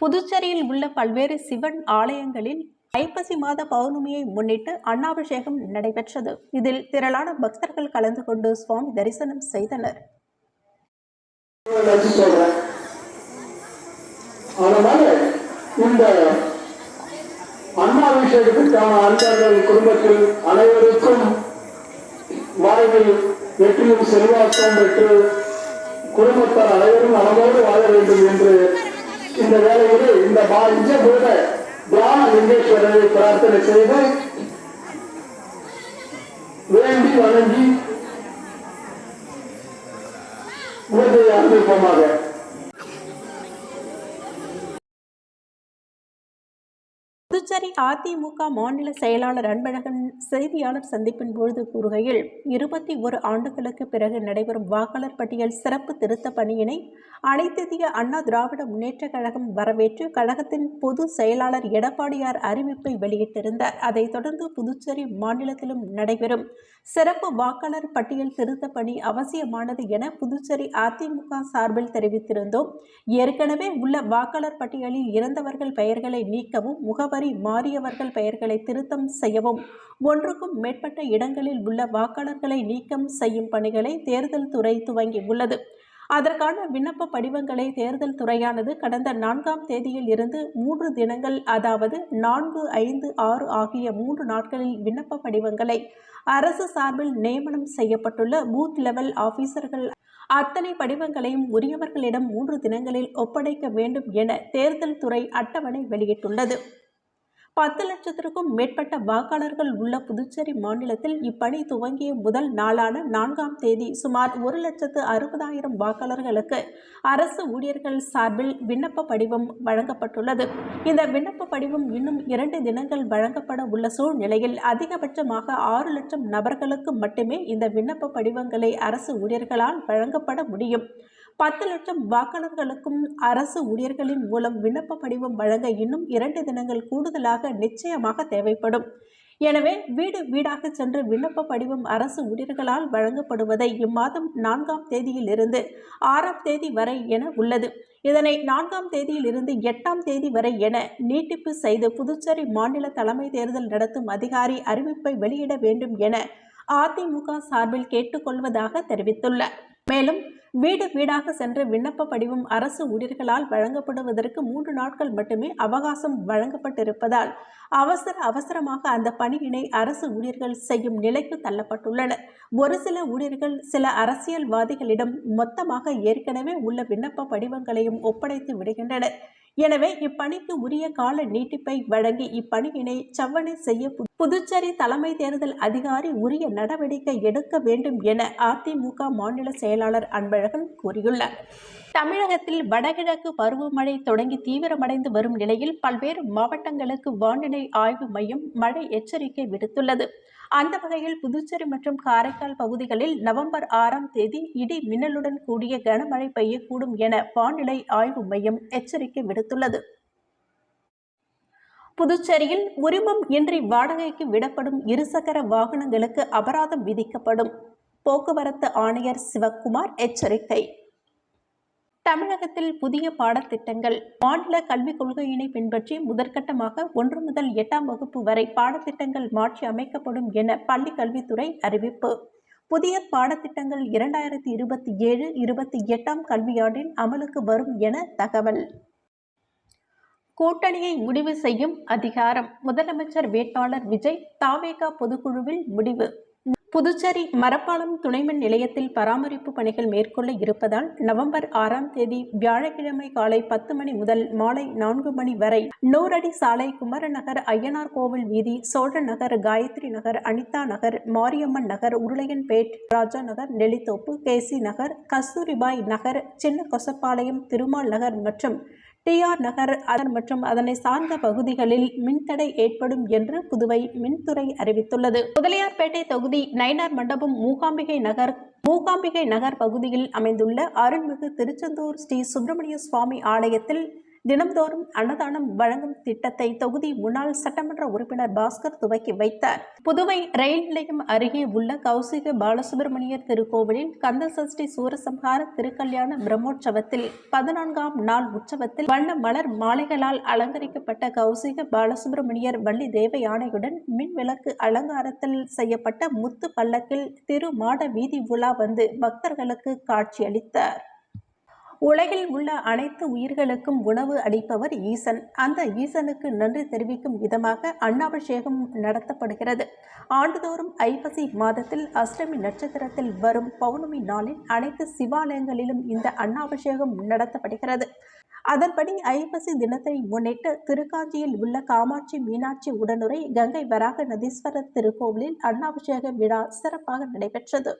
புதுச்சேரியில் உள்ள பல்வேறு சிவன் ஆலயங்களில் ஐப்பசி மாத பௌர்ணமியை முன்னிட்டு அன்னாபிஷேகம் நடைபெற்றது. இதில் திரளான பக்தர்கள் கலந்து கொண்டு சுவாமி தரிசனம் செய்தனர். இந்த அண்ணாபிஷேகத்திற்கான அன்பர்கள் குடும்பத்தில் அனைவருக்கும் வாழ்வில் வெற்றியும் செல்வாக்கம் பெற்று குடும்பத்தார் அனைவரும் நலமோடு வாழ வேண்டும் என்று இந்த வேளையிலே இந்த பஞ்சபூத தியான லிங்கேஸ்வரரை பிரார்த்தனை செய்து வேண்டி வணங்கி பூஜையை ஆரம்பிப்போமாக புதுச்சேரி அதிமுக மாநில செயலாளர் அன்பழகன் செய்தியாளர் சந்திப்பின் பொழுது கூறுகையில் இருபத்தி ஒரு ஆண்டுகளுக்கு பிறகு நடைபெறும் வாக்காளர் பட்டியல் சிறப்பு திருத்த பணியினை அனைத்திந்திய அண்ணா திராவிட முன்னேற்றக் கழகம் வரவேற்று கழகத்தின் பொது செயலாளர் எடப்பாடியார் அறிவிப்பை வெளியிட்டிருந்தார். அதைத் தொடர்ந்து புதுச்சேரி மாநிலத்திலும் நடைபெறும் சிறப்பு வாக்காளர் பட்டியல் திருத்த பணி அவசியமானது என புதுச்சேரி அதிமுக சார்பில் தெரிவித்திருந்தோம். ஏற்கனவே உள்ள வாக்காளர் பட்டியலில் இறந்தவர்கள் பெயர்களை நீக்கவும் முகவரி மாறியவர்கள் பெயர்களை திருத்தம் செய்யவும் ஒன்றுக்கும் மேற்பட்ட இடங்களில் உள்ள வாக்காளர்களை நீக்கம் செய்யும் பணிகளை தேர்தல் துறை துவங்கி உள்ளது அதற்கான விண்ணப்ப படிவங்களை தேர்தல் துறையானது கடந்த நான்காம் தேதியில் இருந்து மூன்று தினங்கள் அதாவது நான்கு ஐந்து ஆறு ஆகிய மூன்று நாட்களில் விண்ணப்ப படிவங்களை அரசு சார்பில் நியமனம் செய்யப்பட்டுள்ள பூத் லெவல் ஆபீசர்கள் அத்தனை படிவங்களையும் உரியவர்களிடம் மூன்று தினங்களில் ஒப்படைக்க வேண்டும் என தேர்தல் துறை அட்டவணை வெளியிட்டுள்ளது. பத்து லட்சத்திற்கும் மேற்பட்ட வாக்காளர்கள் உள்ள புதுச்சேரி மாநிலத்தில் இப்பணி துவங்கிய முதல் நாளான நான்காம் தேதி சுமார் ஒரு லட்சத்து அறுபதாயிரம் வாக்காளர்களுக்கு அரசு ஊழியர்கள் சார்பில் விண்ணப்ப படிவம் வழங்கப்பட்டுள்ளது. இந்த விண்ணப்ப படிவம் இன்னும் இரண்டு தினங்கள் வழங்கப்பட உள்ள சூழ்நிலையில் அதிகபட்சமாக ஆறு லட்சம் நபர்களுக்கு மட்டுமே இந்த விண்ணப்ப படிவங்களை அரசு ஊழியர்களால் வழங்கப்பட முடியும். பத்து லட்சம் வாக்காளர்களுக்கும் அரசு ஊழியர்களின் மூலம் விண்ணப்ப படிவம் வழங்க இன்னும் இரண்டு தினங்கள் கூடுதலாக நிச்சயமாக தேவைப்படும். எனவே வீடு வீடாக சென்று விண்ணப்ப படிவம் அரசு ஊழியர்களால் வழங்கப்படுவதை இம்மாதம் நான்காம் தேதியில் இருந்து ஆறாம் தேதி வரை என உள்ளது. இதனை நான்காம் தேதியில் இருந்து எட்டாம் தேதி வரை என நீட்டிப்பு செய்து புதுச்சேரி மாநில தலைமை தேர்தல் நடத்தும் அதிகாரி அறிவிப்பை வெளியிட வேண்டும் என அதிமுக சார்பில் கேட்டுக்கொள்வதாக தெரிவித்துள்ளார். மேலும் வீடு வீடாக சென்று விண்ணப்ப படிவம் அரசு ஊழியர்களால் வழங்கப்படுவதற்கு மூன்று நாட்கள் மட்டுமே அவகாசம் வழங்கப்பட்டிருப்பதால் அவசர அவசரமாக அந்த பணியினை அரசு ஊழியர்கள் செய்யும் நிலைக்கு தள்ளப்பட்டுள்ளனர். ஒரு சில ஊழியர்கள் சில அரசியல்வாதிகளிடம் மொத்தமாக ஏற்கனவே உள்ள விண்ணப்ப படிவங்களையும் ஒப்படைத்து விடுகின்றனர். எனவே இப்பணிக்கு உரிய கால நீட்டிப்பை வழங்கி இப்பணியினை செவ்வணை செய்ய புதுச்சேரி தலைமை தேர்தல் அதிகாரி உரிய நடவடிக்கை எடுக்க வேண்டும் என அதிமுக மாநில செயலாளர் அன்பழகன் கூறியுள்ளார். தமிழகத்தில் வடகிழக்கு பருவமழை தொடங்கி தீவிரமடைந்து வரும் நிலையில் பல்வேறு மாவட்டங்களுக்கு வானிலை ஆய்வு மையம் மழை எச்சரிக்கை விடுத்துள்ளது. அந்த வகையில் புதுச்சேரி மற்றும் காரைக்கால் பகுதிகளில் நவம்பர் ஆறாம் தேதி இடி மின்னலுடன் கூடிய கனமழை பெய்யக்கூடும் என வானிலை ஆய்வு மையம் எச்சரிக்கை விடுத்துள்ளது. புதுச்சேரியில் உரிமம் இன்றி வாடகைக்கு விடப்படும் இருசக்கர வாகனங்களுக்கு அபராதம் விதிக்கப்படும். போக்குவரத்து ஆணையர் சிவக்குமார் எச்சரிக்கை. தமிழகத்தில் புதிய பாடத்திட்டங்கள். மாநில கல்விக் கொள்கையினை பின்பற்றி முதற்கட்டமாக ஒன்று முதல் எட்டாம் வகுப்பு வரை பாடத்திட்டங்கள் மாற்றி அமைக்கப்படும் என பள்ளி கல்வித்துறை அறிவிப்பு. புதிய பாடத்திட்டங்கள் இரண்டாயிரத்தி இருபத்தி ஏழு இருபத்தி எட்டாம் கல்வியாண்டில் அமலுக்கு வரும் என தகவல். கூட்டணியை முடிவு செய்யும் அதிகாரம். முதலமைச்சர் வேட்பாளர் விஜய் தாவேகா பொதுக்குழுவில் முடிவு. புதுச்சேரி மரப்பாலம் துணைமின் நிலையத்தில் பராமரிப்பு பணிகள் மேற்கொள்ள இருப்பதால் நவம்பர் ஆறாம் தேதி வியாழக்கிழமை காலை பத்து மணி முதல் மாலை நான்கு மணி வரை நூறடி சாலை குமரநகர் ஐயனார் கோவில் வீதி சோழ நகர் காயத்ரி நகர் அனிதா நகர் மாரியம்மன் நகர் உருளையன்பேட் ராஜா நகர் நெல்லித்தோப்பு கேசி நகர் கஸ்தூரிபாய் நகர் சின்ன கொசப்பாளையம் திருமால் நகர் மற்றும் டிஆர் நகர் மற்றும் அதனை சார்ந்த பகுதிகளில் மின்தடை ஏற்படும் என்று புதுவை மின்துறை அறிவித்துள்ளது. முதலியார்பேட்டை தொகுதி நயினார் மண்டபம் மூகாம்பிகை நகர் மூகாம்பிகை நகர் பகுதியில் அமைந்துள்ள அருள்மிகு திருச்செந்தூர் ஸ்ரீ சுப்பிரமணிய சுவாமி ஆலயத்தில் தினம்தோறும் அன்னதானம் வழங்கும் திட்டத்தை தொகுதி முன்னாள் சட்டமன்ற உறுப்பினர் பாஸ்கர் துவக்கி வைத்தார். புதுவை ரயில் நிலையம் அருகே உள்ள கௌசிக பாலசுப்பிரமணியர் திருக்கோவிலில் கந்த சஷ்டி சூரசம்ஹார திருக்கல்யாண பிரம்மோற்சவத்தில் பதினான்காம் நாள் உற்சவத்தில் வண்ண மலர் மாலைகளால் அலங்கரிக்கப்பட்ட கௌசிக பாலசுப்பிரமணியர் வள்ளி தேவ யானையுடன் மின் விளக்கு அலங்காரத்தில் செய்யப்பட்ட முத்து பல்லக்கில் திரு மாட வீதி உலா வந்து பக்தர்களுக்கு காட்சியளித்தார். உலகில் உள்ள அனைத்து உயிர்களுக்கும் உணவு அளிப்பவர் ஈசன். அந்த ஈசனுக்கு நன்றி தெரிவிக்கும் விதமாக அன்னாபிஷேகம் நடத்தப்படுகிறது. ஆண்டுதோறும் ஐப்பசி மாதத்தில் அஷ்டமி நட்சத்திரத்தில் வரும் பௌர்ணமி நாளில் அனைத்து சிவாலயங்களிலும் இந்த அன்னாபிஷேகம் நடத்தப்படுகிறது. அதன்படி ஐப்பசி தினத்தை முன்னிட்டு திருக்காஞ்சியில் உள்ள காமாட்சி மீனாட்சி உடனுரை கங்கை வராக நதீஸ்வரர் திருக்கோவிலில் அன்னாபிஷேக விழா சிறப்பாக நடைபெற்றது.